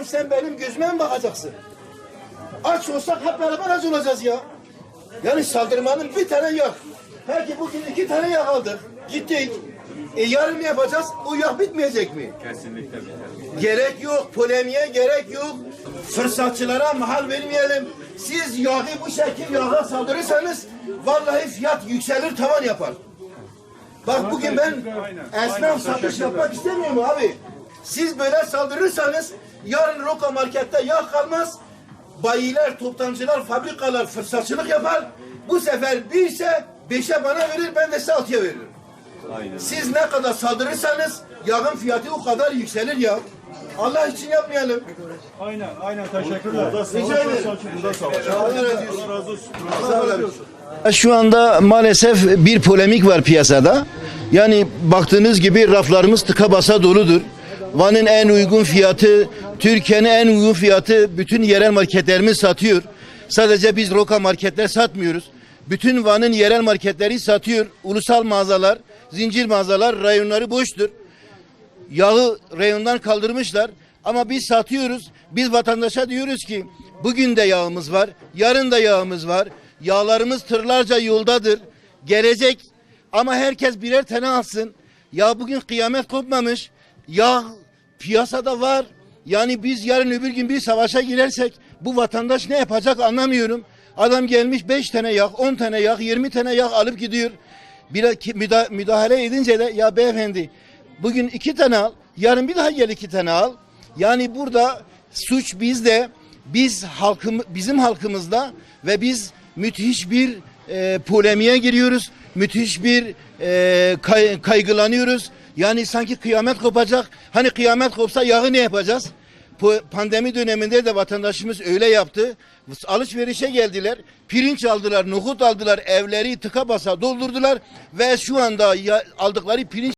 Akşam sen benim gözüme mi bakacaksın? Aç olsak hep beraber aç olacağız ya. Yani saldırmanın bir tane yok. Peki bugün iki tane yak aldık. Gittik. E yarın ne yapacağız? O yak bitmeyecek mi? Kesinlikle biter. Gerek yok, polemiğe gerek yok. Fırsatçılara mahal vermeyelim. Siz yağı bu şekil yağa saldırırsanız vallahi fiyat yükselir tavan yapar. Bak bugün ben esnaf satış yapmak istemiyorum abi. Siz böyle saldırırsanız yarın Roka markette yağ kalmaz. Bayiler, toptancılar, fabrikalar fırsatçılık yapar. Bu sefer birse beşe bana verir ben de size altıya veririm. Aynen. Siz ne kadar saldırırsanız yağın fiyatı o kadar yükselir ya. Allah için yapmayalım. Aynen, aynen teşekkürler. Rica ederim. Burada savaş. Allah razı olsun. Allah razı olsun. Sağ olun. Şu anda maalesef bir polemik var piyasada. Yani baktığınız gibi raflarımız tıka basa doludur. Van'ın en uygun fiyatı, Türkiye'nin en uygun fiyatı bütün yerel marketlerimiz satıyor. Sadece biz Roka marketler satmıyoruz. Bütün Van'ın yerel marketleri satıyor. Ulusal mağazalar, zincir mağazalar, rayonları boştur. Yağı reyondan kaldırmışlar. Ama biz satıyoruz. Biz vatandaşa diyoruz ki bugün de yağımız var. Yarın da yağımız var. Yağlarımız tırlarca yoldadır. Gelecek ama herkes birer tane alsın. Ya bugün kıyamet kopmamış. Yağ piyasada var. Yani biz yarın öbür gün bir savaşa girersek bu vatandaş ne yapacak anlamıyorum. Adam gelmiş 5 tane yağ, 10 tane yağ, 20 tane yağ alıp gidiyor. Bir müdahale edince de ya beyefendi bugün iki tane al, yarın bir daha gel iki tane al. Yani burada suç bizde, biz halkım, bizim halkımızda ve biz müthiş bir e, polemiğe giriyoruz. Müthiş bir e, kay- kaygılanıyoruz. Yani sanki kıyamet kopacak. Hani kıyamet kopsa yağı ne yapacağız? Pandemi döneminde de vatandaşımız öyle yaptı. Alışverişe geldiler. Pirinç aldılar, nohut aldılar, evleri tıka basa doldurdular ve şu anda aldıkları pirinç